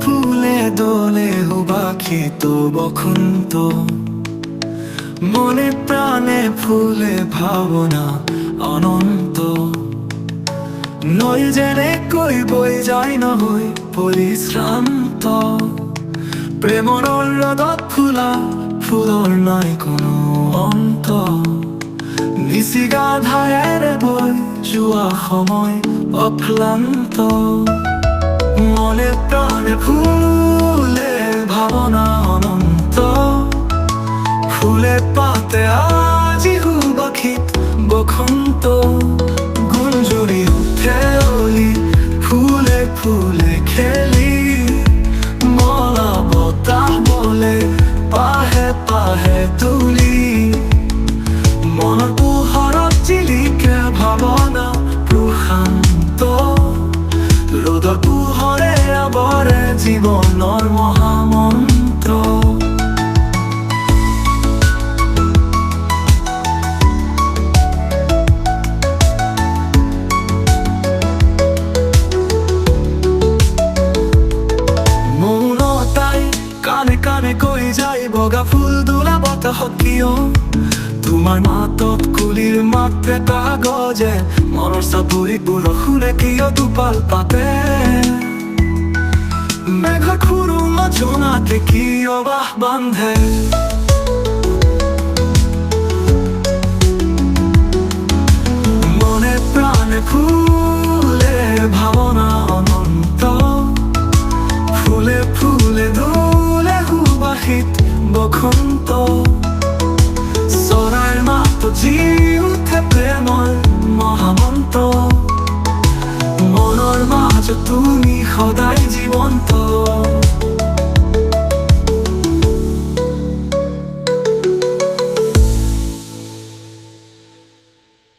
ফুলে দোলে হুবাখে তো বখন্ত মনে প্রাণে ফুলে ভাবনা অনন্ত। নই জেনে কই বই যাই না হই পরিশ্রান্ত। প্রেমর হ্রদত ফুলা, ফুলর নাই কোনো অন্ত। নিশিগা ধায়ের বই যোৱা সময় অক্লান্ত। প্রাণে ফুলে ভাবনা অনন্ত। ফুলে পাতে আজি হুবাখিত বসন্ত। গুঞ্জুরি উঠে অলি, ফুলে ফুলে খেলি। মলা বতাহ বলে পাহে পাহে তুলি। আৱৰে জীৱনৰ মহামন্ত্ৰ মৌনতাই কাণে কাণে কৈ যায় বগা ফুল দোলা বতাহত কিয় তোমাৰ মাতত কুলিৰ মাত্ৰে কাগজে মনৰ চাপৰিবোৰ শুনে কিয় দুপাল পাতে? জোনাতে কিয় বাহ বান্ধে? মনে প্ৰাণে ফুলে, ভাবনা অনন্ত। ফুলে ফুলে দোলে সুবাসিত বসন্ত। চৰাইৰ মাতত জি উঠে প্ৰেমৰ মহামন্ত। মনৰ মাজত তুমি সদায় জীৱন্ত